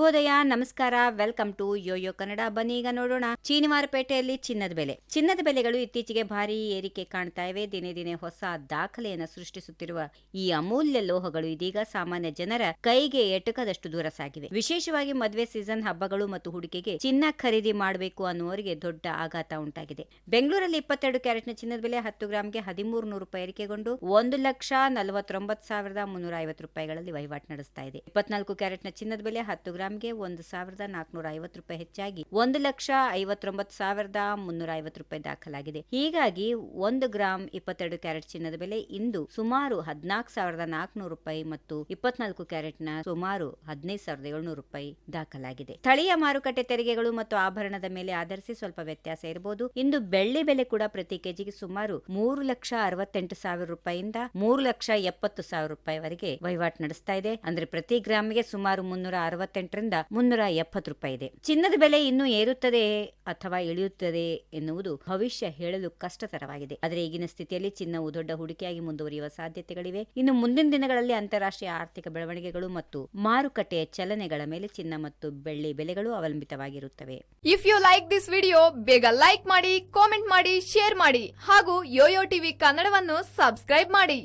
ಶುಭೋದಯ ನಮಸ್ಕಾರ, welcome to Yoyo Kannada. ಬನ್ನಿ ಈಗ ನೋಡೋಣ ಚೀನಿವಾರಪೇಟೆಯಲ್ಲಿ ಚಿನ್ನದ ಬೆಲೆ. ಚಿನ್ನದ ಬೆಲೆಗಳು ಇತ್ತೀಚೆಗೆ ಭಾರಿ ಏರಿಕೆ ಕಾಣ್ತಾ ಇವೆ. ದಿನೇ ದಿನೇ ಹೊಸ ದಾಖಲೆಯನ್ನು ಸೃಷ್ಟಿಸುತ್ತಿರುವ ಈ ಅಮೂಲ್ಯ ಲೋಹಗಳು ಇದೀಗ ಸಾಮಾನ್ಯ ಜನರ ಕೈಗೆ ಎಟಕದಷ್ಟು ದೂರ ಸಾಗಿವೆ. ವಿಶೇಷವಾಗಿ ಮದುವೆ ಸೀಸನ್ ಹಬ್ಬಗಳು ಮತ್ತು ಹೂಡಿಕೆಗೆ ಚಿನ್ನ ಖರೀದಿ ಮಾಡಬೇಕು ಅನ್ನುವರಿಗೆ ದೊಡ್ಡ ಆಘಾತ ಉಂಟಾಗಿದೆ. ಬೆಂಗಳೂರಲ್ಲಿ ಇಪ್ಪತ್ತೆರಡು ಕ್ಯಾರೆಟ್ನ ಚಿನ್ನದ ಬೆಲೆ ಹತ್ತು ಗ್ರಾಮ್ಗೆ ಹದಿಮೂರು ನೂರು ರೂಪಾಯಿ ಏರಿಕೆಗೊಂಡು ಒಂದು ಲಕ್ಷ ನಲವತ್ತೊಂಬತ್ತು ಸಾವಿರದ ಮುನ್ನೂರ ಐವತ್ತು ರೂಪಾಯಿಗಳಲ್ಲಿ ವಹಿವಾಟು ನಡೆಸ್ತಾ ಇದೆ. ಇಪ್ಪತ್ನಾಲ್ಕು ಕ್ಯಾರೆಟ್ನ ಚಿನ್ನದ ಬೆಲೆ ಹತ್ತು ಗ್ರಾಂಗೆ ಒಂದು ಸಾವಿರದ ನಾಲ್ಕುನೂರ ಐವತ್ತು ರೂಪಾಯಿ ಹೆಚ್ಚಾಗಿ ಒಂದು ಲಕ್ಷ ಐವತ್ತೊಂಬತ್ತು ಸಾವಿರದ ಮುನ್ನೂರ ಐವತ್ತು ರೂಪಾಯಿ ದಾಖಲಾಗಿದೆ. ಹೀಗಾಗಿ ಒಂದು ಗ್ರಾಂ ಇಪ್ಪತ್ತೆರಡು ಕ್ಯಾರೆಟ್ ಚಿನ್ನದ ಬೆಲೆ ಇಂದು ಸುಮಾರು ಹದಿನಾಲ್ಕು ಸಾವಿರದ ನಾಲ್ಕುನೂರು ರೂಪಾಯಿ ಮತ್ತು ಇಪ್ಪತ್ನಾಲ್ಕು ಕ್ಯಾರೆಟ್ನ ಸುಮಾರು ಹದಿನೈದು ಸಾವಿರದ ಏಳ್ನೂರು ರೂಪಾಯಿ ದಾಖಲಾಗಿದೆ. ಸ್ಥಳೀಯ ಮಾರುಕಟ್ಟೆ ತೆರಿಗೆಗಳು ಮತ್ತು ಆಭರಣದ ಮೇಲೆ ಆಧರಿಸಿ ಸ್ವಲ್ಪ ವ್ಯತ್ಯಾಸ ಇರಬಹುದು. ಇಂದು ಬೆಳ್ಳಿ ಬೆಲೆ ಕೂಡ ಪ್ರತಿ ಕೆಜಿಗೆ ಸುಮಾರು ಮೂರು ಲಕ್ಷ ಅರವತ್ತೆಂಟು ಸಾವಿರ ರೂಪಾಯಿಯಿಂದ ಮೂರು ಲಕ್ಷ ಎಪ್ಪತ್ತು ಸಾವಿರ ರೂಪಾಯಿವರೆಗೆ ವಹಿವಾಟು ನಡೆಸ್ತಾ ಇದೆ. ಅಂದ್ರೆ ಪ್ರತಿ ಗ್ರಾಮ್ಗೆ ಸುಮಾರು ಮುನ್ನೂರ ಅರವತ್ತೆಂಟರಿಂದ ಮುನ್ನೂರ ಎಪ್ಪತ್ತು ರೂಪಾಯಿ ಇದೆ. ಚಿನ್ನದ ಬೆಲೆ ಇನ್ನೂ ಏರುತ್ತದೆ ಅಥವಾ ಇಳಿಯುತ್ತದೆ ಎನ್ನುವುದು ಭವಿಷ್ಯ ಹೇಳಲು ಕಷ್ಟಕರವಾಗಿದೆ ಆದರೆ ಈಗಿನ ಸ್ಥಿತಿಯಲ್ಲಿ ಚಿನ್ನವು ದೊಡ್ಡ ಹೂಡಿಕೆಯಾಗಿ ಮುಂದುವರಿಯುವ ಸಾಧ್ಯತೆಗಳಿವೆ. ಇನ್ನು ಮುಂದಿನ ದಿನಗಳಲ್ಲಿ ಅಂತಾರಾಷ್ಟ್ರೀಯ ಆರ್ಥಿಕ ಬೆಳವಣಿಗೆಗಳು ಮತ್ತು ಮಾರುಕಟ್ಟೆಯ ಚಲನೆಗಳ ಮೇಲೆ ಚಿನ್ನ ಮತ್ತು ಬೆಳ್ಳಿ ಬೆಲೆಗಳು ಅವಲಂಬಿತವಾಗಿರುತ್ತವೆ. If you like this video ಬೇಗ ಲೈಕ್ ಮಾಡಿ ಕಾಮೆಂಟ್ ಮಾಡಿ ಶೇರ್ ಮಾಡಿ ಹಾಗೂ ಯೋಯೋ ಟಿವಿ ಕನ್ನಡವನ್ನು ಸಬ್ಸ್ಕ್ರೈಬ್ ಮಾಡಿ.